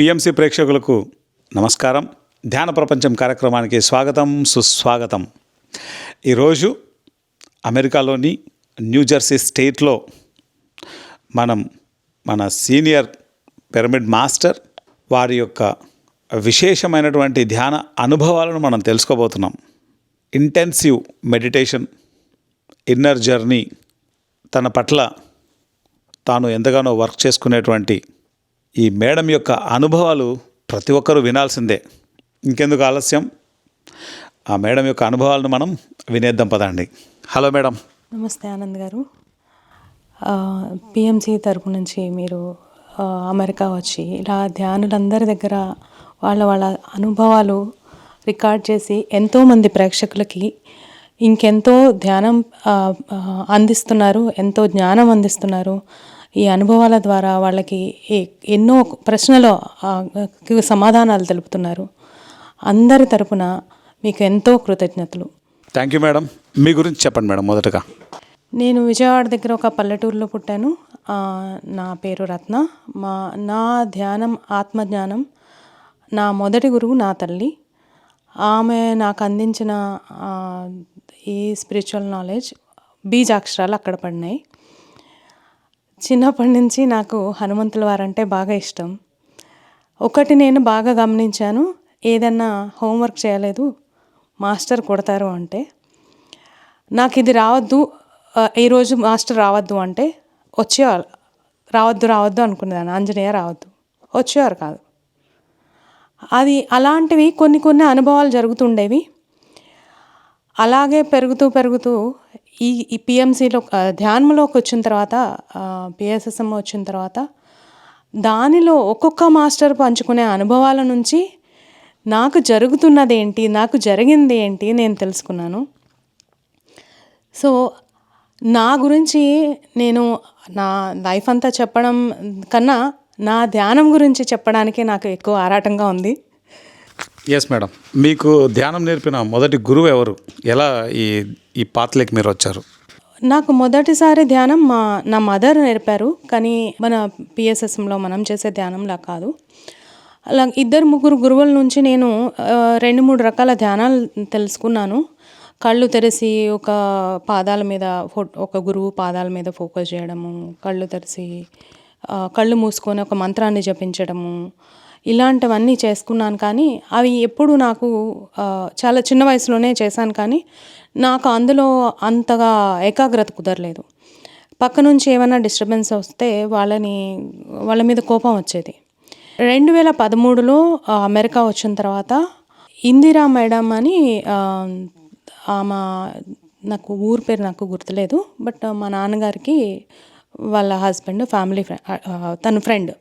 PMC ప్రేక్షకులకు నమస్కారం. ధ్యాన ప్రపంచం కార్యక్రమానికి స్వాగతం సుస్వాగతం. ఈరోజు అమెరికాలోని న్యూజెర్సీ స్టేట్లో మనం మన సీనియర్ పిరమిడ్ మాస్టర్ వారి యొక్క విశేషమైనటువంటి ధ్యాన అనుభవాలను మనం తెలుసుకోబోతున్నాం. ఇంటెన్సివ్ మెడిటేషన్ ఇన్నర్ జర్నీ తన పట్ల తాను ఎంతగానో వర్క్ చేసుకునేటువంటి ఈ మేడం యొక్క అనుభవాలు ప్రతి ఒక్కరూ వినాల్సిందే. ఇంకెందుకు ఆలస్యం? ఆ మేడం యొక్క అనుభవాలను మనం వినేద్దాం పదండి. Hello madam. నమస్తే ఆనంద్ గారు. పిఎంసి తరపు నుంచి మీరు అమెరికా వచ్చి ఇలా ధ్యానులందరి దగ్గర వాళ్ళ వాళ్ళ అనుభవాలు రికార్డ్ చేసి ఎంతోమంది ప్రేక్షకులకి ఇంకెంతో ధ్యానం అందిస్తున్నారు ఎంతో జ్ఞానం అందిస్తున్నారు. ఈ అనుభవాల ద్వారా వాళ్ళకి ఎన్నో ప్రశ్నలు సమాధానాలు తెలుపుతున్నారు. అందరి తరపున మీకు ఎంతో కృతజ్ఞతలు. థ్యాంక్ యూ మేడం మీ గురించి చెప్పండి మేడం మొదటగా. నేను విజయవాడ దగ్గర ఒక పల్లెటూరులో పుట్టాను. నా పేరు రత్న. మా నా ధ్యానం ఆత్మజ్ఞానం నా మొదటి గురువు నా తల్లి. ఆమె నాకు అందించిన ఈ స్పిరిచువల్ నాలెడ్జ్ బీజాక్షరాలు అక్కడ పడినాయి. చిన్నప్పటి నుంచి నాకు హనుమంతుల వారంటే బాగా ఇష్టం. ఒకటి నేను బాగా గమనించాను ఏదన్నా హోంవర్క్ చేయలేదు మాస్టర్ కొడతారు అంటే. నాకు ఇది రావద్దు ఈరోజు మాస్టర్ రావద్దు అంటే వచ్చేవాళ్ళు. రావద్దు రావద్దు అనుకునేదాన్ని. ఆంజనేయ రావద్దు. వచ్చేవారు కాదు. అది అలాంటివి కొన్ని కొన్ని అనుభవాలు జరుగుతుండేవి. అలాగే పెరుగుతూ పెరుగుతూ ఈ ఈ పిఎంసీలో ధ్యానంలోకి వచ్చిన తర్వాత పిఎస్ఎస్ఎం వచ్చిన తర్వాత దానిలో ఒక్కొక్క మాస్టర్ పంచుకునే అనుభవాల నుంచి నాకు జరుగుతున్నది ఏంటి నాకు జరిగింది ఏంటి నేను తెలుసుకున్నాను. సో నా గురించి నేను నా లైఫ్ అంతా చెప్పడం కన్నా నా ధ్యానం గురించి చెప్పడానికి నాకు ఎక్కువ ఆరాటంగా ఉంది. ఎస్ మేడం మీకు ధ్యానం నేర్పిన మొదటి గురువు ఎవరు? ఎలా ఈ ఈ పాత్రలోకి మీరు వచ్చారు? నాకు మొదటిసారి ధ్యానం మా నా మదర్ నేర్పారు కానీ మన పిఎస్ఎస్ఎంలో మనం చేసే ధ్యానంలా కాదు. అలా ఇద్దరు ముగ్గురు గురువుల నుంచి నేను రెండు మూడు రకాల ధ్యానాలు తెలుసుకున్నాను. కళ్ళు తెరిసి ఒక పాదాల మీద ఫో ఒక గురువు పాదాల మీద ఫోకస్ చేయడము కళ్ళు తెరిసి కళ్ళు మూసుకొని ఒక మంత్రాన్ని జపించడము ఇలాంటివన్నీ చేసుకున్నాను కానీ అవి ఎప్పుడు నాకు చాలా చిన్న వయసులోనే చేశాను కానీ నాకు అందులో అంతగా ఏకాగ్రత కుదరలేదు. పక్క నుంచి ఏమైనా డిస్టర్బెన్స్ వస్తే వాళ్ళని వాళ్ళ మీద కోపం వచ్చేది. రెండు వేల పదమూడులో అమెరికా వచ్చిన తర్వాత ఇందిరా మేడం అని ఆమె నాకు ఊరు పేరు నాకు గుర్తులేదు బట్ మా నాన్నగారికి వాళ్ళ హస్బెండ్ ఫ్యామిలీ ఫ్రెండ్ తన ఫ్రెండ్.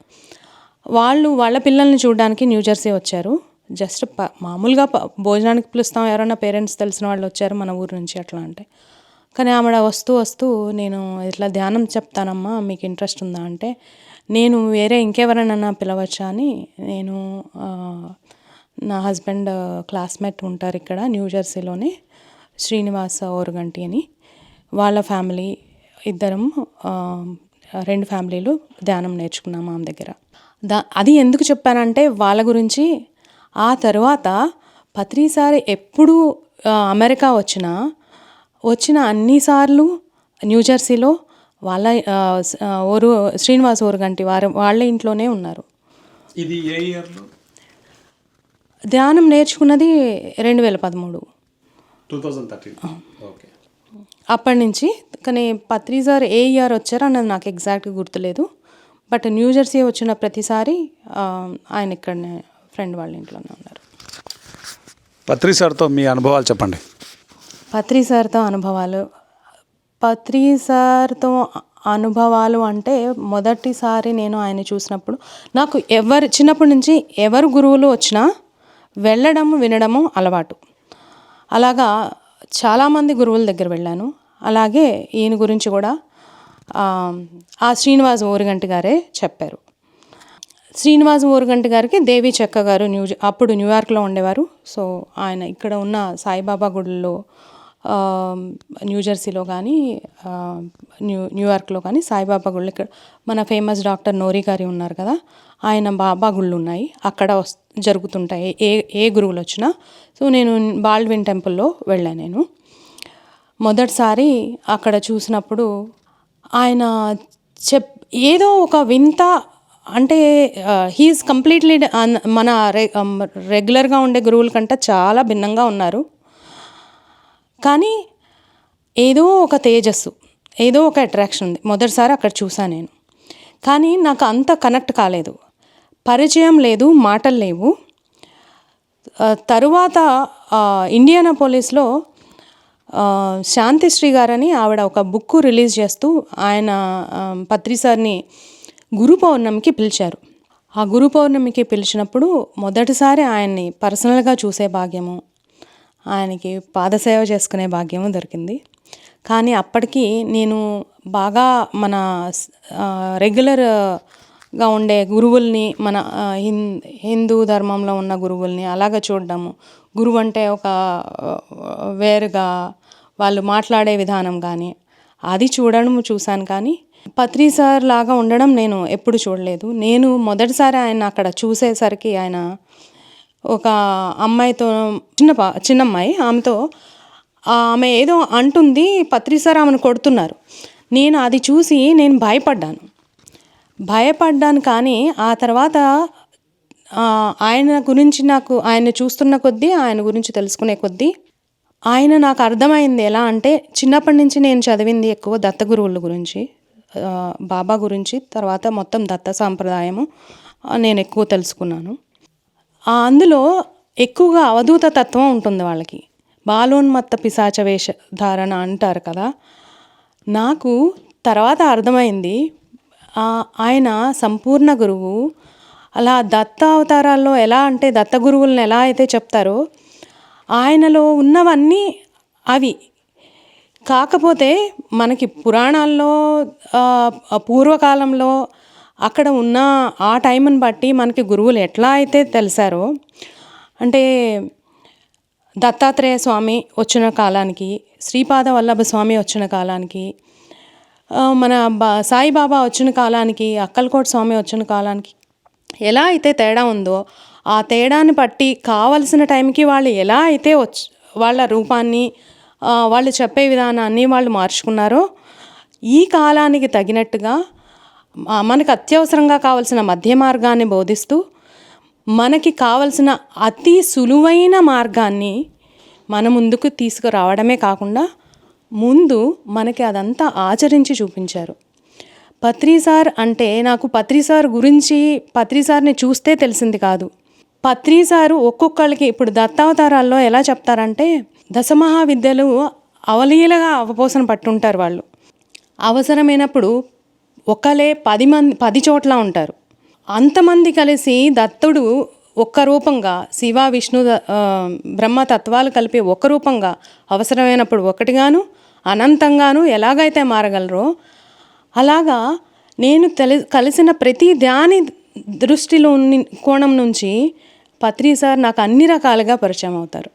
వాళ్ళు వాళ్ళ పిల్లల్ని చూడడానికి న్యూజెర్సీ వచ్చారు. జస్ట్ ప మామూలుగా భోజనానికి పిలుస్తాం. ఎవరైనా పేరెంట్స్ తెలిసిన వాళ్ళు వచ్చారు మన ఊరు నుంచి అట్లా అంటే. కానీ ఆవిడ వస్తూ వస్తూ నేను ఇట్లా ధ్యానం చెప్తానమ్మా మీకు ఇంట్రెస్ట్ ఉందా అంటే నేను వేరే ఇంకెవరైనా పిలవచ్చా అని నేను నా హస్బెండ్ క్లాస్మేట్ ఉంటారు ఇక్కడ న్యూజెర్సీలోనే శ్రీనివాస ఓరుగంటి అని. వాళ్ళ ఫ్యామిలీ ఇద్దరం రెండు ఫ్యామిలీలు ధ్యానం నేర్చుకున్నాం ఆమె దగ్గర. దా అది ఎందుకు చెప్పానంటే వాళ్ళ గురించి ఆ తర్వాత పత్రిసారి ఎప్పుడు అమెరికా వచ్చినా వచ్చిన అన్నిసార్లు న్యూజెర్సీలో వాళ్ళ ఓరు శ్రీనివాస్ ఓరుగంటి వారు వాళ్ళ ఇంట్లోనే ఉన్నారు. ఇది ఏ ఇయర్లో ధ్యానం నేర్చుకున్నది రెండు వేల పదమూడు. అప్పటి నుంచి కానీ పత్రి సార్ ఏ ఇయర్ వచ్చారో అన్నది నాకు ఎగ్జాక్ట్గా గుర్తులేదు. బట్ న్యూ జెర్సీ వచ్చిన ప్రతిసారి ఆయన ఇక్కడనే ఫ్రెండ్ వాళ్ళ ఇంట్లోనే ఉన్నారు. పత్రి సార్తో మీ అనుభవాలు చెప్పండి. పత్రి సార్తో అనుభవాలు పత్రి సార్తో అనుభవాలు అంటే మొదటిసారి నేను ఆయన చూసినప్పుడు నాకు ఎవరు చిన్నప్పటి నుంచి ఎవరు గురువులు వచ్చినా వెళ్ళడము వినడము అలవాటు. అలాగా చాలామంది గురువుల దగ్గర వెళ్ళాను. అలాగే ఈయన గురించి కూడా ఆ, శ్రీనివాస్ ఓరుగంటి గారే చెప్పారు. శ్రీనివాస్ ఓరుగంటి గారికి దేవి చెక్క గారు న్యూ అప్పుడు న్యూయార్క్లో ఉండేవారు. సో ఆయన ఇక్కడ ఉన్న సాయిబాబా గుడిలో న్యూజెర్సీలో కానీ న్యూ న్యూయార్క్లో కానీ సాయిబాబా గుళ్ళు ఇక్కడ మన ఫేమస్ డాక్టర్ నోరి గారి ఉన్నారు కదా ఆయన బాబా గుళ్ళు ఉన్నాయి. అక్కడ వస్ జరుగుతుంటాయి. ఏ ఏ గురువులు వచ్చినా. సో నేను బాల్డ్విన్ టెంపుల్లో వెళ్ళాను నేను. మొదటిసారి అక్కడ చూసినప్పుడు ఆయన చెప్ ఏదో ఒక వింత అంటే హీఈస్ కంప్లీట్లీ మన రె రెగ్యులర్గా ఉండే గురువుల కంటే చాలా భిన్నంగా ఉన్నారు. కానీ ఏదో ఒక తేజస్సు ఏదో ఒక అట్రాక్షన్ ఉంది. మొదటిసారి అక్కడ చూసాను నేను. కానీ నాకు అంత కనెక్ట్ కాలేదు. పరిచయం లేదు మాటలు లేవు. తరువాత ఇండియానా పోలీస్లో శాంతిశ్రీ గారని ఆవిడ ఒక బుక్ రిలీజ్ చేస్తూ ఆయన పత్రిసార్ని గురు పౌర్ణమికి పిలిచారు. ఆ గురు పౌర్ణమికి పిలిచినప్పుడు మొదటిసారి ఆయన్ని పర్సనల్గా చూసే భాగ్యము ఆయనకి పాదసేవ చేసుకునే భాగ్యము దొరికింది. కానీ అప్పటికి నేను బాగా మన రెగ్యులర్గా ఉండే గురువుల్ని మన హిందూ ధర్మంలో ఉన్న గురువుల్ని అలాగ చూడడము గురువు అంటే ఒక వేరుగా వాళ్ళు మాట్లాడే విధానం కానీ అది చూడడం చూశాను కానీ పత్రి సార్ లాగా ఉండడం నేను ఎప్పుడు చూడలేదు. నేను మొదటిసారి ఆయన అక్కడ చూసేసరికి ఆయన ఒక అమ్మాయితో చిన్న పా చిన్న అమ్మాయి ఆమెతో ఆమె ఏదో అంటుంది పత్రి సార్ ఆమెను కొడుతున్నారు. నేను అది చూసి నేను భయపడ్డాను. భయపడ్డాను కానీ ఆ తర్వాత ఆయన గురించి నాకు ఆయన చూస్తున్న కొద్దీ ఆయన గురించి తెలుసుకునే కొద్దీ ఆయన నాకు అర్థమైంది ఎలా అంటే చిన్నప్పటి నుంచి నేను చదివింది ఎక్కువ దత్త గురువుల గురించి బాబా గురించి తర్వాత మొత్తం దత్త సాంప్రదాయము నేను ఎక్కువ తెలుసుకున్నాను. అందులో ఎక్కువగా అవధూత తత్వం ఉంటుంది వాళ్ళకి. బాలోన్మత్త పిశాచ వేష ధారణ అంటారు కదా. నాకు తర్వాత అర్థమైంది ఆయన సంపూర్ణ గురువు అలా దత్త అవతారాల్లో ఎలా అంటే దత్త గురువులను ఎలా అయితే చెప్తారో ఆయనలో ఉన్నవన్నీ అవి. కాకపోతే మనకి పురాణాల్లో పూర్వకాలంలో అక్కడ ఉన్న ఆ టైంని బట్టి మనకి గురువులు ఎట్లా అయితే తెలిసారో అంటే దత్తాత్రేయ స్వామి వచ్చిన కాలానికి శ్రీపాద వల్లభ స్వామి వచ్చిన కాలానికి మన బా సాయిబాబా వచ్చిన కాలానికి అక్కలకోట స్వామి వచ్చిన కాలానికి ఎలా అయితే తేడా ఉందో ఆ తేడాని బట్టి కావలసిన టైంకి వాళ్ళు ఎలా అయితే వచ్చి వాళ్ళ రూపాన్ని వాళ్ళు చెప్పే విధానాన్ని వాళ్ళు మార్చుకున్నారో ఈ కాలానికి తగినట్టుగా మనకు అత్యవసరంగా కావలసిన మధ్య మార్గాన్ని బోధిస్తూ మనకి కావలసిన అతి సులువైన మార్గాన్ని మన ముందుకు తీసుకురావడమే కాకుండా ముందు మనకి అదంతా ఆచరించి చూపించారు. పత్రిసార్ అంటే నాకు పత్రిసార్ గురించి పత్రిసార్ని చూస్తే తెలిసింది కాదు. పత్రిసారు ఒక్కొక్కళ్ళకి ఇప్పుడు దత్తావతారాల్లో ఎలా చెప్తారంటే దశమహావిద్యలు అవలీలగా అవపోసన పట్టుంటారు వాళ్ళు. అవసరమైనప్పుడు ఒకలే పది మంది పది చోట్ల ఉంటారు. అంతమంది కలిసి దత్తుడు ఒక్క రూపంగా శివ విష్ణు బ్రహ్మ తత్వాలు కలిపి ఒక రూపంగా అవసరమైనప్పుడు ఒకటిగాను అనంతంగాను ఎలాగైతే మారగలరో అలాగా నేను తెలి కలిసిన ప్రతి ధ్యాని దృష్టిలో ఉన్ని- కోణం నుంచి పత్రి సార్ నాకు అన్ని రకాలుగా పరిచయం అవుతారు.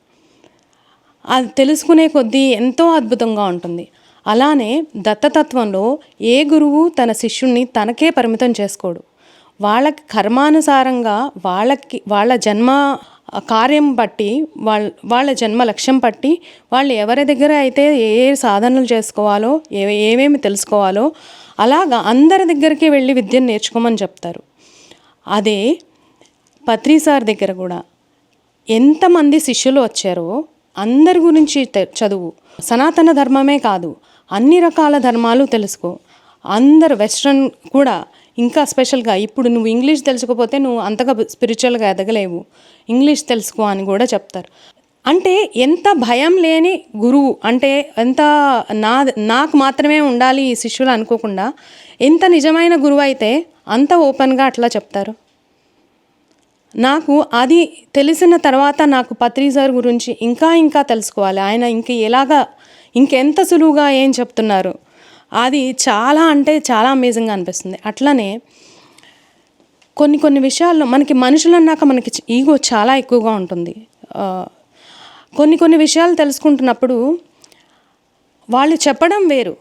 అది తెలుసుకునే కొద్దీ ఎంతో అద్భుతంగా ఉంటుంది. అలానే దత్తతత్వంలో ఏ గురువు తన శిష్యుణ్ణి తనకే పరిమితం చేసుకోడు. వాళ్ళకి కర్మానుసారంగా వాళ్ళకి వాళ్ళ జన్మ కార్యం బట్టి వాళ్ళ వాళ్ళ జన్మ లక్ష్యం బట్టి వాళ్ళు ఎవరి దగ్గర అయితే ఏ ఏ సాధనలు చేసుకోవాలో ఏ ఏమేమి తెలుసుకోవాలో అలాగా అందరి దగ్గరికి వెళ్ళి విద్యను నేర్చుకోమని చెప్తారు. అదే పత్రి సార్ దగ్గర కూడా ఎంతమంది శిష్యులు వచ్చారో అందరి గురించి చదువు. సనాతన ధర్మమే కాదు అన్ని రకాల ధర్మాలు తెలుసుకో. అందరు వెస్ట్రన్ కూడా ఇంకా స్పెషల్గా ఇప్పుడు నువ్వు ఇంగ్లీష్ తెలుసుకోపోతే నువ్వు అంతగా స్పిరిచువల్గా ఎదగలేవు. ఇంగ్లీష్ తెలుసుకో అని కూడా చెప్తారు. అంటే ఎంత భయం లేని గురువు అంటే ఎంత నా నాకు మాత్రమే ఉండాలి ఈ శిష్యులు అనుకోకుండా ఎంత నిజమైన గురువు అయితే అంత ఓపెన్గా అట్లా చెప్తారు. నాకు అది తెలిసిన తర్వాత నాకు పత్రి సార్ గురించి ఇంకా ఇంకా తెలుసుకోవాలి. ఆయన ఇంక ఎలాగా ఇంకెంత సులువుగా ఏం చెప్తున్నారు? అది చాలా అంటే చాలా అమేజింగ్గా అనిపిస్తుంది. అట్లనే కొన్ని కొన్ని విషయాల్లో మనకి మనుషులు అన్నాక మనకి ఈగో చాలా ఎక్కువగా ఉంటుంది. కొన్ని కొన్ని విషయాలు తెలుసుకుంటున్నప్పుడు వాళ్ళు చెప్పడం వేరు.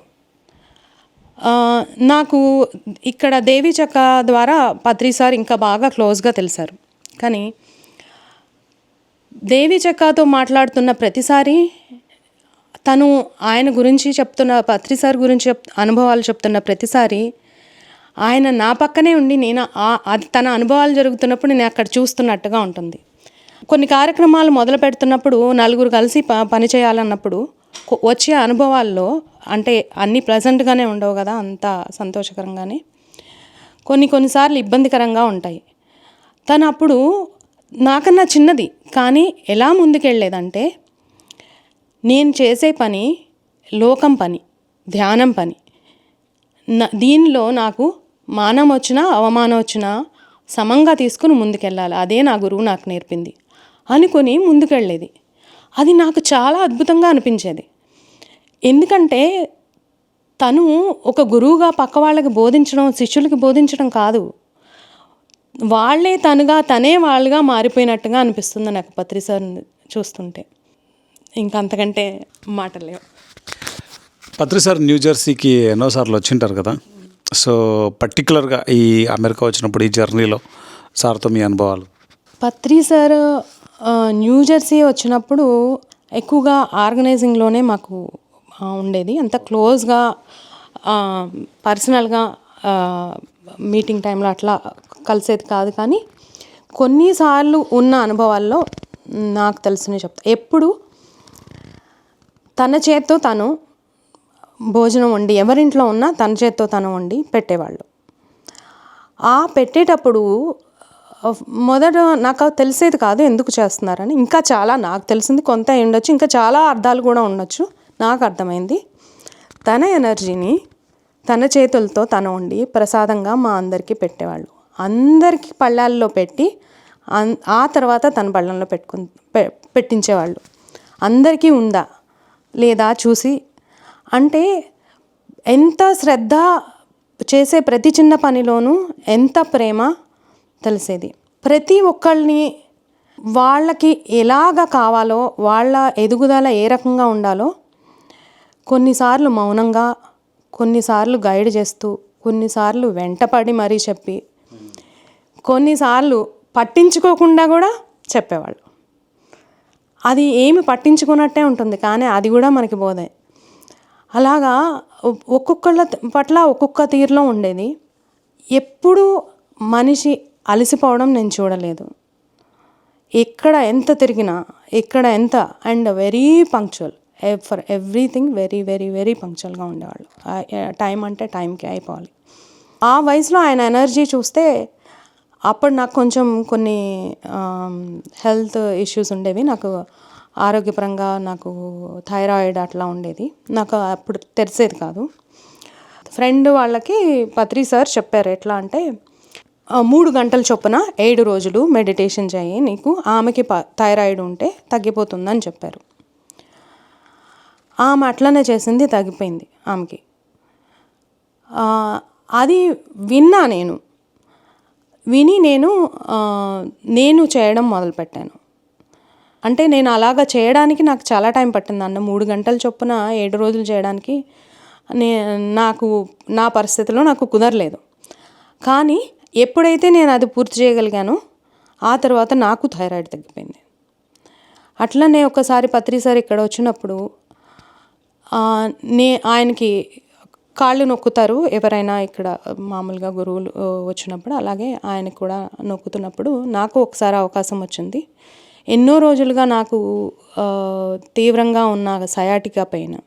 నాకు ఇక్కడ దేవి చక్క ద్వారా పత్రి సార్ ఇంకా బాగా క్లోజ్గా తెలిసారు. కానీ దేవి చక్కతో మాట్లాడుతున్న ప్రతిసారి తను ఆయన గురించి చెప్తున్న పత్రి సార్ గురించి చెప్ అనుభవాలు చెప్తున్న ప్రతిసారి ఆయన నా పక్కనే ఉండి నేను ఆ- అది తన అనుభవాలు జరుగుతున్నప్పుడు నేను అక్కడ చూస్తున్నట్టుగా ఉంటుంది. కొన్ని కార్యక్రమాలు మొదలు పెడుతున్నప్పుడు నలుగురు కలిసి ప పని చేయాలన్నప్పుడు వచ్చే అనుభవాల్లో అంటే అన్నీ ప్రజెంట్గానే ఉండవు కదా అంత సంతోషకరంగానే. కొన్ని కొన్నిసార్లు ఇబ్బందికరంగా ఉంటాయి. తను అప్పుడు నాకన్నా చిన్నది కానీ ఎలా ముందుకెళ్ళేదంటే నేను చేసే పని లోకం పని ధ్యానం పని. నా దీనిలో నాకు మానం వచ్చినా అవమానం వచ్చినా సమంగా తీసుకుని ముందుకెళ్ళాలి. అదే నా గురువు నాకు నేర్పింది. అనుకొని ముందుకెళ్ళేది. అది నాకు చాలా అద్భుతంగా అనిపించేది. ఎందుకంటే తను ఒక గురువుగా పక్క వాళ్ళకి బోధించడం శిష్యులకి బోధించడం కాదు. వాళ్ళే తనుగా తనే వాళ్ళుగా మారిపోయినట్టుగా అనిపిస్తుంది నాకు పత్రి సార్ని చూస్తుంటే. ఇంకా అంతకంటే మాటలు లేవు. పత్రి సార్ న్యూ జెర్సీకి ఎన్నోసార్లు వచ్చింటారు కదా. సో పర్టికులర్గా ఈ అమెరికా వచ్చినప్పుడు ఈ జర్నీలో సార్తో మీ అనుభవాలు? పత్రి సార్ న్యూ జెర్సీ వచ్చినప్పుడు ఎక్కువగా ఆర్గనైజింగ్లోనే మాకు ఉండేది. అంత క్లోజ్గా పర్సనల్గా మీటింగ్ టైంలో అట్లా కలిసేది కాదు కానీ కొన్నిసార్లు ఉన్న అనుభవాల్లో నాకు తెలిసినవి చెప్తా. ఎప్పుడు తన చేత్తో తను భోజనం వండి ఎవరింట్లో ఉన్నా తన చేత్తో తను వండి పెట్టేవాళ్ళు. ఆ పెట్టేటప్పుడు మొదట నాకు తెలిసేది కాదు ఎందుకు చేస్తున్నారని. ఇంకా చాలా నాకు తెలిసింది కొంత అయి ఉండొచ్చు ఇంకా చాలా అర్థాలు కూడా ఉండొచ్చు. నాకు అర్థమైంది. తన ఎనర్జీని తన చేతులతో తన వండి ప్రసాదంగా మా అందరికీ పెట్టేవాళ్ళు. అందరికీ పళ్ళాల్లో పెట్టి ఆ తర్వాత తన పళ్ళంలో పెట్టుకు పె పెట్టించేవాళ్ళు. అందరికీ ఉందా లేదా చూసి అంటే ఎంత శ్రద్ధ చేసే ప్రతి చిన్న పనిలోనూ ఎంత ప్రేమ తెలిసేది. ప్రతి ఒక్కళ్ళని వాళ్ళకి ఎలాగ కావాలో వాళ్ళ ఎదుగుదల ఏ రకంగా ఉండాలో కొన్నిసార్లు మౌనంగా కొన్నిసార్లు గైడ్ చేస్తూ కొన్నిసార్లు వెంటపడి మరీ చెప్పి కొన్నిసార్లు పట్టించుకోకుండా కూడా చెప్పేవాళ్ళు. అది ఏమి పట్టించుకున్నట్టే ఉంటుంది కానీ అది కూడా మనకి బోధే. అలాగా ఒక్కొక్కళ్ళ పట్ల ఒక్కొక్క తీరులో ఉండేది. ఎప్పుడు మనిషి అలసిపోవడం నేను చూడలేదు. ఎక్కడ ఎంత తిరిగినా ఎక్కడ ఎంత and very punctual. For everything very very very పంక్చువల్గా ఉండేవాళ్ళు. టైం అంటే టైంకి అయిపోవాలి. ఆ వయసులో ఆయన ఎనర్జీ చూస్తే అప్పుడు నాకు కొంచెం కొన్ని హెల్త్ ఇష్యూస్ ఉండేవి. నాకు ఆరోగ్యపరంగా నాకు థైరాయిడ్ అట్లా ఉండేది. నాకు అప్పుడు తెలిసేది కాదు. ఫ్రెండ్ వాళ్ళకి పత్రి సార్ చెప్పారు ఎట్లా అంటే మూడు గంటల చొప్పున ఏడు రోజులు మెడిటేషన్ చేయి. నీకు ఆమెకి ప థైరాయిడ్ ఉంటే తగ్గిపోతుందని చెప్పారు. ఆమె అట్లనే చేసింది తగ్గిపోయింది ఆమెకి. అది విన్నా నేను. విని నేను నేను చేయడం మొదలుపెట్టాను. అంటే నేను అలాగా చేయడానికి నాకు చాలా టైం పట్టింది. అన్న మూడు గంటల చొప్పున ఏడు రోజులు చేయడానికి నే నాకు నా పరిస్థితిలో నాకు కుదరలేదు. కానీ ఎప్పుడైతే నేను అది పూర్తి చేయగలిగానో ఆ తర్వాత నాకు థైరాయిడ్ తగ్గిపోయింది. అట్లనే ఒకసారి పత్రి సార్ ఇక్కడ వచ్చినప్పుడు నే ఆయనకి కాళ్ళు నొక్కుతారు ఎవరైనా ఇక్కడ మామూలుగా గురువులు వచ్చినప్పుడు. అలాగే ఆయన కూడా నొక్కుతున్నప్పుడు నాకు ఒకసారి అవకాశం వచ్చింది. ఎన్నో రోజులుగా నాకు తీవ్రంగా ఉన్న సయాటికా పెయిన్.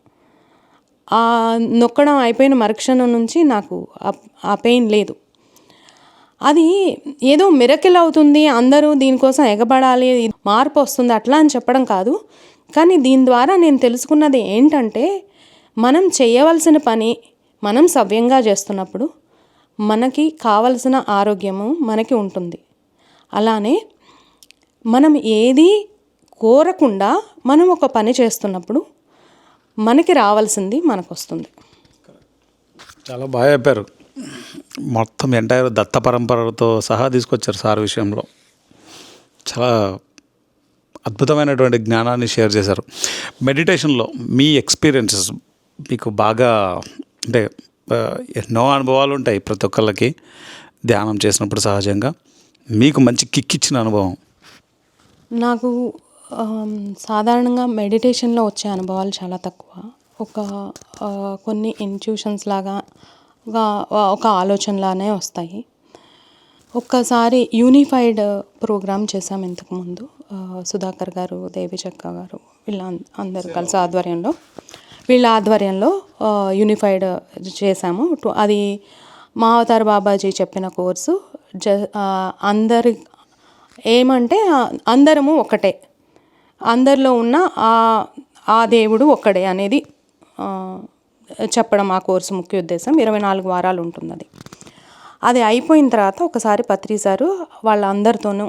ఆ నొక్కడం అయిపోయిన మరుక్షణం నుంచి నాకు ఆ పెయిన్ లేదు. అది ఏదో మిరకిల్ అవుతుంది అందరూ దీనికోసం ఎగబడాలి మార్పు వస్తుంది అట్లా అని చెప్పడం కాదు. కానీ దీని ద్వారా నేను తెలుసుకున్నది ఏంటంటే మనం చేయవలసిన పని మనం సవ్యంగా చేస్తున్నప్పుడు మనకి కావలసిన ఆరోగ్యము మనకి ఉంటుంది. అలానే మనం ఏది కోరకుండా మనం ఒక పని చేస్తున్నప్పుడు మనకి రావాల్సింది మనకు వస్తుంది చాలా బాగా చెప్పారు. మొత్తం ఎంటైర్ దత్త పరంపరతో సహా తీసుకొచ్చారు సార్ విషయంలో. చాలా అద్భుతమైనటువంటి జ్ఞానాన్ని షేర్ చేశారు. మెడిటేషన్లో మీ ఎక్స్పీరియన్సెస్ మీకు బాగా అంటే ఎన్నో అనుభవాలు ఉంటాయి ప్రతి ఒక్కళ్ళకి ధ్యానం చేసినప్పుడు సహజంగా. మీకు మంచి కిక్ ఇచ్చిన అనుభవం. నాకు సాధారణంగా మెడిటేషన్లో వచ్చే అనుభవాలు చాలా తక్కువ. ఒక కొన్ని ఇన్ట్యూషన్స్ లాగా ఒక ఒక ఆలోచనలానే వస్తాయి. ఒక్కసారి యూనిఫైడ్ ప్రోగ్రామ్ చేశాం ఇంతకుముందు సుధాకర్ గారు దేవి చెక్క గారు వీళ్ళ అందరు కలిసి ఆధ్వర్యంలో. వీళ్ళ ఆధ్వర్యంలో యూనిఫైడ్ చేశాము. టు- అది మా అవతార్ బాబాజీ చెప్పిన కోర్సు జ అందరి ఏమంటే అందరము ఒకటే. అందరిలో ఉన్న ఆ దేవుడు ఒక్కడే అనేది చెప్పడం ఆ కోర్సు ముఖ్య ఉద్దేశం. ఇరవై నాలుగు వారాలు ఉంటుంది అది అది అయిపోయిన తర్వాత ఒకసారి పత్రి సారు వాళ్ళందరితోనూ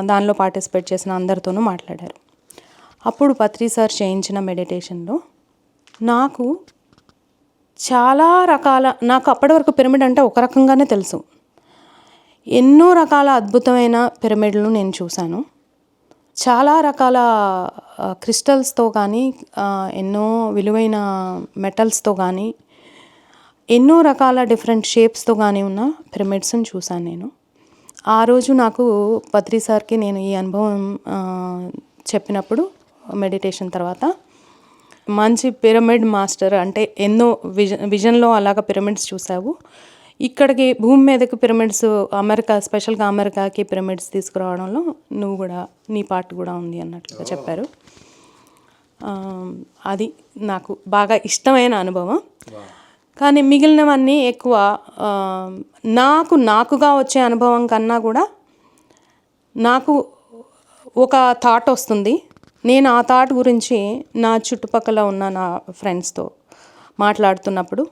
దానిలో పార్టిసిపేట్ చేసిన అందరితోనూ మాట్లాడారు. అప్పుడు పత్రి సార్ చేయించిన మెడిటేషన్లో నాకు చాలా రకాల నాకు అప్పటి వరకు పిరమిడ్ అంటే ఒక రకంగానే తెలుసు. ఎన్నో రకాల అద్భుతమైన పిరమిడ్లు నేను చూశాను. చాలా రకాల క్రిస్టల్స్తో కానీ ఎన్నో విలువైన మెటల్స్తో కానీ ఎన్నో రకాల డిఫరెంట్ షేప్స్తో కానీ ఉన్న పిరమిడ్స్ని చూశాను నేను. ఆ రోజు నాకు పత్రి సార్కి నేను ఈ అనుభవం చెప్పినప్పుడు మెడిటేషన్ తర్వాత మంచి పిరమిడ్ మాస్టర్ అంటే ఎన్నో విజ విజన్లో అలాగ పిరమిడ్స్ చూసావు ఇక్కడికి భూమి మీదకి పిరమిడ్స్ అమెరికా స్పెషల్గా అమెరికాకి పిరమిడ్స్ తీసుకురావడంలో నువ్వు కూడా నీ పార్ట్ కూడా ఉంది అన్నట్లుగా చెప్పారు. అది నాకు బాగా ఇష్టమైన అనుభవం. కానీ మిగిలినవన్నీ ఎక్కువ నాకు నాకుగా వచ్చే అనుభవం కన్నా కూడా నాకు ఒక థాట్ వస్తుంది. నేను ఆ థాట్ గురించి నా చుట్టుపక్కల ఉన్న నా ఫ్రెండ్స్తో మాట్లాడుతున్నప్పుడు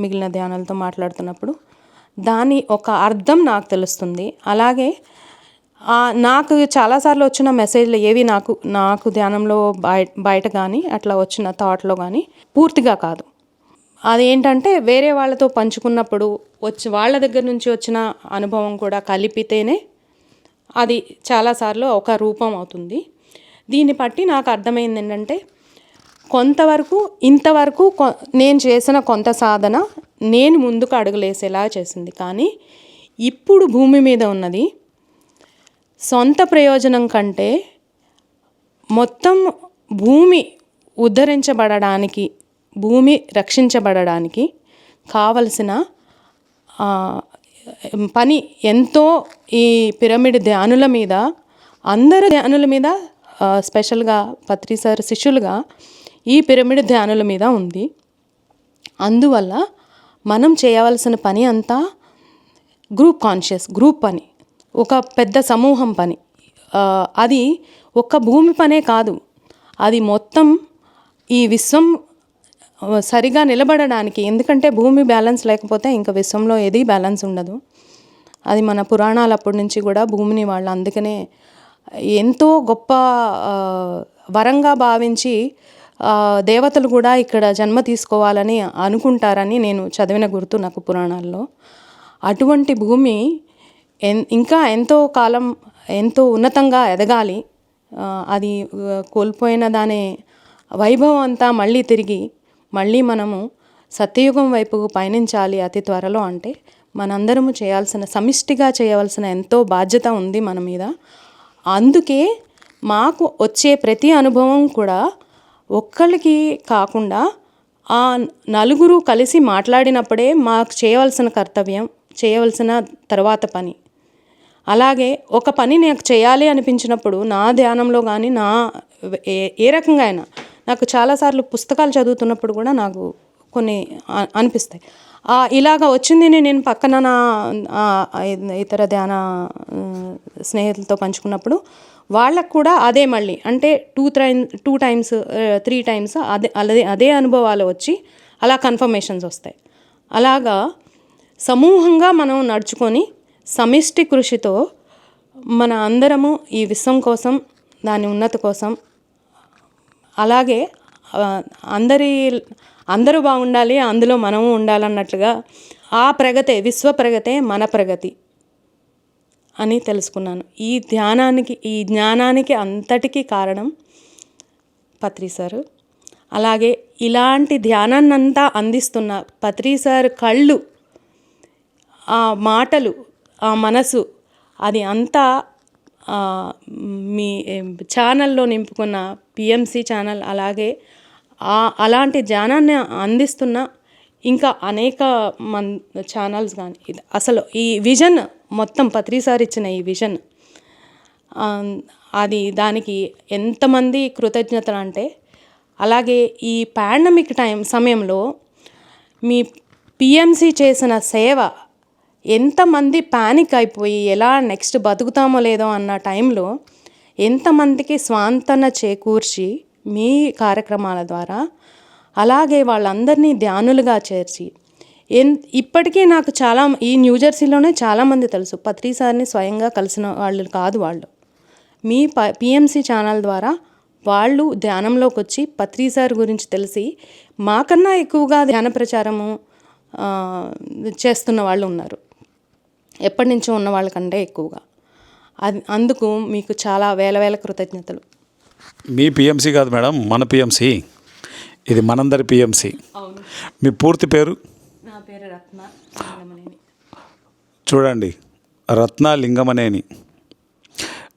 మిగిలిన ధ్యానాలతో మాట్లాడుతున్నప్పుడు దాని ఒక అర్థం నాకు తెలుస్తుంది. అలాగే నాకు చాలాసార్లు వచ్చిన మెసేజ్లు ఏవి నాకు నాకు ధ్యానంలో బయ బయట కానీ అట్లా వచ్చిన థాట్లో కానీ పూర్తిగా కాదు. అదేంటంటే వేరే వాళ్ళతో పంచుకున్నప్పుడు వచ్చి వాళ్ళ దగ్గర నుంచి వచ్చిన అనుభవం కూడా కలిపితేనే అది చాలాసార్లు ఒక రూపం అవుతుంది. దీన్ని బట్టి నాకు అర్థమైంది ఏంటంటే కొంతవరకు ఇంతవరకు కొ- నేను చేసిన కొంత సాధన నేను ముందుకు అడుగులేసేలా చేసింది. కానీ ఇప్పుడు భూమి మీద ఉన్నది సొంత ప్రయోజనం కంటే మొత్తం భూమి ఉద్ధరించబడడానికి భూమి రక్షించబడడానికి కావలసిన పని ఎంతో ఈ పిరమిడ్ ధ్యానుల మీద అందరు ధ్యానుల మీద స్పెషల్గా పత్రి సార్ శిష్యులుగా ఈ పిరమిడ్ ధ్యానుల మీద ఉంది. అందువల్ల మనం చేయవలసిన పని అంతా గ్రూప్ కాన్షియస్ గ్రూప్ పని ఒక పెద్ద సమూహం పని. అది ఒక్క భూమి పనే కాదు. అది మొత్తం ఈ విశ్వం సరిగా నిలబడడానికి ఎందుకంటే భూమి బ్యాలెన్స్ లేకపోతే ఇంకా విశ్వంలో ఏది బ్యాలెన్స్ ఉండదు. అది మన పురాణాలు అప్పటి నుంచి కూడా భూమిని వాళ్ళు అందుకనే ఎంతో గొప్ప వరంగా భావించి దేవతలు కూడా ఇక్కడ జన్మ తీసుకోవాలని అనుకుంటారని నేను చదివిన గుర్తు నాకు పురాణాల్లో. అటువంటి భూమి ఎన్ ఇంకా ఎంతో కాలం ఎంతో ఉన్నతంగా ఎదగాలి. అది కోల్పోయిన దాని వైభవం అంతా మళ్ళీ తిరిగి మళ్ళీ మనము సత్యయుగం వైపుకు పయనించాలి అతి త్వరలో అంటే మనందరము చేయాల్సిన సమిష్టిగా చేయవలసిన ఎంతో బాధ్యత ఉంది మన మీద. అందుకే మాకు వచ్చే ప్రతి అనుభవం కూడా ఒక్కళ్ళకి కాకుండా ఆ నలుగురు కలిసి మాట్లాడినప్పుడే మాకు చేయవలసిన కర్తవ్యం చేయవలసిన తర్వాత పని. అలాగే ఒక పని నాకు చేయాలి అనిపించినప్పుడు నా ధ్యానంలో కానీ నా ఏ ఏ రకంగా అయినా నాకు చాలాసార్లు పుస్తకాలు చదువుతున్నప్పుడు కూడా నాకు కొన్ని అనిపిస్తాయి. ఇలాగ వచ్చింది నేను పక్కన నా ఇతర ధ్యాన స్నేహితులతో పంచుకున్నప్పుడు వాళ్ళకు కూడా అదే మళ్ళీ. అంటే two three two times three times అదే అదే అదే అనుభవాలు వచ్చి అలా కన్ఫర్మేషన్స్ వస్తాయి. అలాగా సమూహంగా మనం నడుచుకొని సమిష్టి కృషితో మన అందరము ఈ విశ్వం కోసం దాని ఉన్నతి కోసం అలాగే అందరి అందరూ బాగుండాలి అందులో మనము ఉండాలన్నట్లుగా ఆ ప్రగతే విశ్వ ప్రగతే మన ప్రగతి అని తెలుసుకున్నాను. ఈ ధ్యానానికి ఈ జ్ఞానానికి అంతటికీ కారణం పత్రి సారు. అలాగే ఇలాంటి ధ్యానాన్నంతా అందిస్తున్న పత్రి సార్ కళ్ళు ఆ మాటలు ఆ మనసు అది అంతా మీ ఛానల్లో నింపుకున్న పిఎంసి ఛానల్ అలాగే అలాంటి జ్ఞానాన్ని అందిస్తున్న ఇంకా అనేక మన్ ఛానల్స్ కానీ అసలు ఈ విజన్ మొత్తం పత్రిసారి ఇచ్చిన ఈ విజన్ అది దానికి ఎంతమంది కృతజ్ఞతలు అంటే అలాగే ఈ పాండమిక్ టైం సమయంలో మీ పిఎంసి చేసిన సేవ ఎంతమంది పానిక్ అయిపోయి ఎలా నెక్స్ట్ బతుకుతామో లేదో అన్న టైంలో ఎంతమందికి స్వాంతన చేకూర్చి మీ కార్యక్రమాల ద్వారా అలాగే వాళ్ళందరినీ ధ్యానులుగా చేర్చి. ఎన్ ఇప్పటికీ నాకు చాలా ఈ న్యూజెర్సీలోనే చాలామంది తెలుసు. పత్రి సార్ని స్వయంగా కలిసిన వాళ్ళు కాదు వాళ్ళు. మీ ప పిఎంసి ఛానల్ ద్వారా వాళ్ళు ధ్యానంలోకి వచ్చి పత్రి సార్ గురించి తెలిసి మాకన్నా ఎక్కువగా ధ్యాన ప్రచారము చేస్తున్న వాళ్ళు ఉన్నారు. ఎప్పటి నుంచో ఉన్న వాళ్ళకంటే ఎక్కువగా. అది అందుకు మీకు చాలా వేల వేల కృతజ్ఞతలు. మీ పిఎంసి కాదు మేడం మన పిఎంసి ఇది మనందరి పిఎంసి మీ పూర్తి పేరు? చూడండి రత్న లింగమనేని.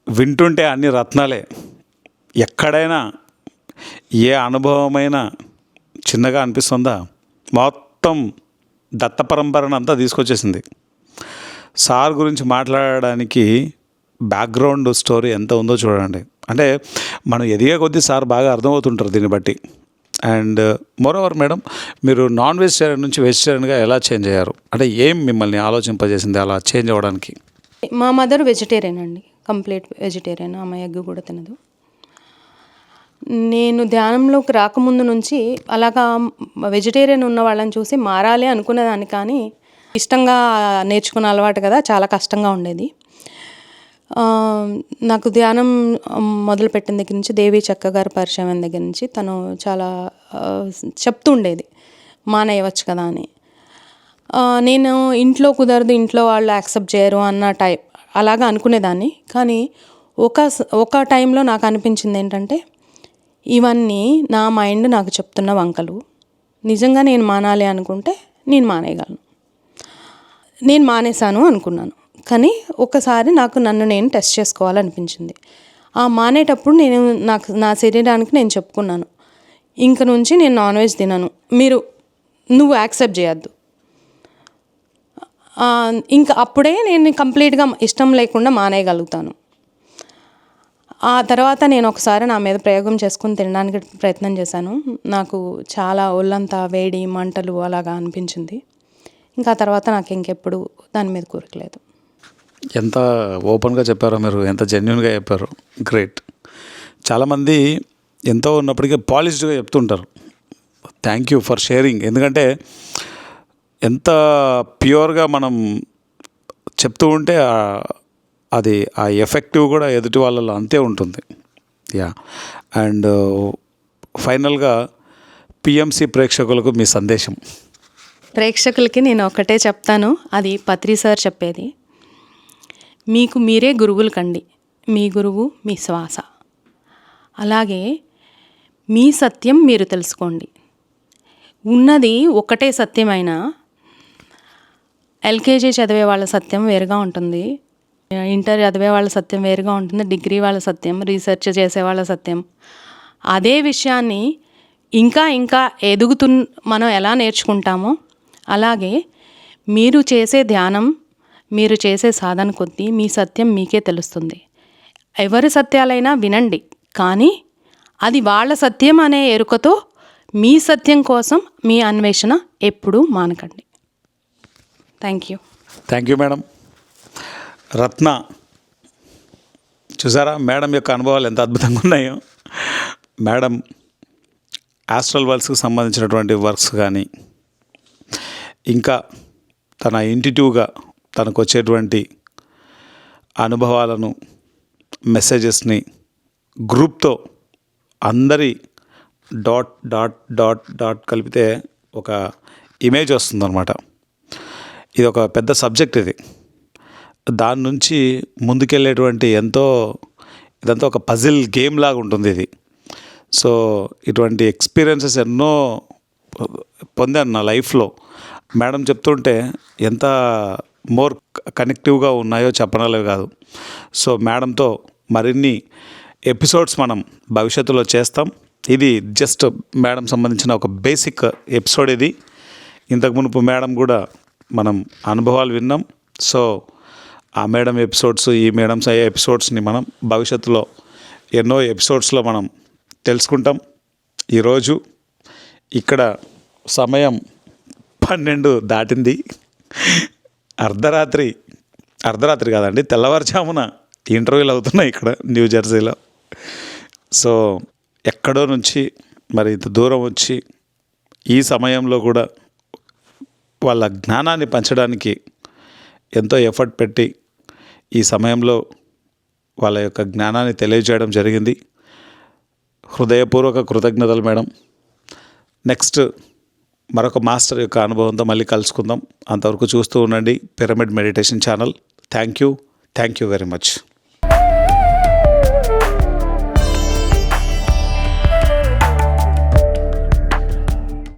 వింటుంటే అన్ని రత్నాలే. ఎక్కడైనా ఏ అనుభవమైనా చిన్నగా అనిపిస్తుందా? మొత్తం దత్త పరంపరను అంతా తీసుకొచ్చేసింది. సార్ గురించి మాట్లాడడానికి బ్యాక్గ్రౌండ్ స్టోరీ ఎంత ఉందో చూడండి. అంటే మనం ఎదిగే కొద్దీ సార్ బాగా అర్థమవుతుంటారు దీన్ని బట్టి. అండ్ మోరోవర్ మేడం మీరు నాన్ వెజిటేరియన్ నుంచి వెజిటేరియన్గా ఎలా చేంజ్ అయ్యారు? అంటే ఏం మిమ్మల్ని ఆలోచింపజేసింది అలా చేంజ్ అవ్వడానికి? మా మదర్ వెజిటేరియన్ అండి. కంప్లీట్ వెజిటేరియన్ ఆమె ఎగ్ కూడా తినదు. నేను ధ్యానంలోకి రాకముందు నుంచి అలాగా వెజిటేరియన్ ఉన్న వాళ్ళని చూసి మారాలి అనుకునేదాన్ని కానీ ఇష్టంగా నేర్చుకున్న అలవాటు కదా చాలా కష్టంగా ఉండేది. నాకు ధ్యానం మొదలుపెట్టిన దగ్గర నుంచి దేవి చక్క గారి పరిచయం దగ్గర నుంచి తను చాలా చెప్తుండేది చెప్తూ ఉండేది. మానేయవచ్చు కదా అని. నేను ఇంట్లో కుదరదు ఇంట్లో వాళ్ళు యాక్సెప్ట్ చేయరు అన్న టైప్ అలాగా అనుకునేదాన్ని. కానీ ఒక ఒక టైంలో నాకు అనిపించింది ఏంటంటే ఇవన్నీ నా మైండ్ నాకు చెప్తున్న వంకలు. నిజంగా నేను మానాలి అనుకుంటే నేను మానేయగలను. నేను మానేశాను అనుకున్నాను. కానీ ఒకసారి నాకు నన్ను నేను టెస్ట్ చేసుకోవాలనిపించింది. ఆ మానేటప్పుడు నేను నాకు నా శరీరానికి నేను చెప్పుకున్నాను. ఇంక నుంచి నేను నాన్ వెజ్ తినను. మీరు నువ్వు యాక్సెప్ట్ చేయొద్దు. ఇంకా అప్పుడే నేను కంప్లీట్గా ఇష్టం లేకుండా మానేయగలుగుతాను. ఆ తర్వాత నేను ఒకసారి నా మీద ప్రయోగం చేసుకుని తినడానికి ప్రయత్నం చేశాను. నాకు చాలా ఒళ్ళంతా వేడి మంటలు అలాగా అనిపించింది. ఇంకా తర్వాత నాకు ఇంకెప్పుడు దాని మీద కోరికలేదు ఎంత ఓపెన్గా చెప్పారో మీరు ఎంత జెన్యున్గా చెప్పారు గ్రేట్ చాలామంది ఎంతో ఉన్నప్పటికీ పాలిష్డ్గా చెప్తుంటారు. థ్యాంక్ యూ ఫర్ షేరింగ్ ఎందుకంటే ఎంత ప్యూర్గా మనం చెప్తూ ఉంటే అది ఆ ఎఫెక్టివ్ కూడా ఎదుటి వాళ్ళలో అంతే ఉంటుంది. యా అండ్ ఫైనల్గా పిఎంసి ప్రేక్షకులకు మీ సందేశం. ప్రేక్షకులకి నేను ఒకటే చెప్తాను. అది పత్రి సార్ చెప్పేది. మీకు మీరే గురువులు కండి. మీ గురువు మీ శ్వాస. అలాగే మీ సత్యం మీరు తెలుసుకోండి. ఉన్నది ఒకటే సత్యమైనా ఎల్కేజీ చదివే వాళ్ళ సత్యం వేరుగా ఉంటుంది. ఇంటర్ చదివే వాళ్ళ సత్యం వేరుగా ఉంటుంది. డిగ్రీ వాళ్ళ సత్యం రీసెర్చ్ చేసే వాళ్ళ సత్యం. అదే విషయాన్ని ఇంకా ఇంకా ఎదుగుతు మనం ఎలా నేర్చుకుంటామో అలాగే మీరు చేసే ధ్యానం మీరు చేసే సాధన కొద్దీ మీ సత్యం మీకే తెలుస్తుంది. ఎవరి సత్యాలైనా వినండి కానీ అది వాళ్ళ సత్యం అనే ఎరుకతో మీ సత్యం కోసం మీ అన్వేషణ ఎప్పుడూ మానకండి. Thank you thank you madam Ratna చూసారా? మేడం యొక్క అనుభవాలు ఎంత అద్భుతంగా ఉన్నాయో. మేడం ఆస్ట్రల్ వర్క్స్కి సంబంధించినటువంటి వర్క్స్ కానీ ఇంకా తన ఇంటిటివ్గా తనకు వచ్చేటువంటి అనుభవాలను మెసేజెస్ని గ్రూప్తో అందరి డాట్ డాట్ డాట్ డాట్ కలిపితే ఒక ఇమేజ్ వస్తుందన్నమాట. ఇది ఒక పెద్ద సబ్జెక్ట్ ఇది. దాని నుంచి ముందుకెళ్ళేటువంటి ఎంతో ఇదంతా ఒక పజిల్ గేమ్ లాగా ఉంటుంది ఇది. సో ఇటువంటి ఎక్స్పీరియన్సెస్ ఎన్నో పొందాను నా లైఫ్లో మేడం చెప్తుంటే ఎంత మోర్ కనెక్టివ్గా ఉన్నాయో చెప్పనలేవు కాదు. సో మేడంతో మరిన్ని ఎపిసోడ్స్ మనం భవిష్యత్తులో చేస్తాం. ఇది జస్ట్ మేడం సంబంధించిన ఒక బేసిక్ ఎపిసోడ్ ఇది. ఇంతకు మునుపు మేడం కూడా మనం అనుభవాలు విన్నాం. సో ఆ మేడం ఎపిసోడ్స్ ఈ మేడమ్స్ అయ్యే ఎపిసోడ్స్ని మనం భవిష్యత్తులో ఎన్నో ఎపిసోడ్స్లో మనం తెలుసుకుంటాం. ఈరోజు ఇక్కడ సమయం పన్నెండు దాటింది. అర్ధరాత్రి అర్ధరాత్రి కాదండి తెల్లవారుజామున ఇంటర్వ్యూలు అవుతున్నాయి ఇక్కడ న్యూ జెర్సీలో సో ఎక్కడో నుంచి మరి ఇంత దూరం వచ్చి ఈ సమయంలో కూడా వాళ్ళ జ్ఞానాన్ని పంచడానికి ఎంతో ఎఫర్ట్ పెట్టి ఈ సమయంలో వాళ్ళ యొక్క జ్ఞానాన్ని తెలియజేయడం జరిగింది. హృదయపూర్వక కృతజ్ఞతలు మేడం. నెక్స్ట్ మరొక మాస్టర్ యొక్క అనుభవంతో మళ్ళీ కలుసుకుందాం. అంతవరకు చూస్తూ ఉండండి. Pyramid meditation channel thank you thank you very much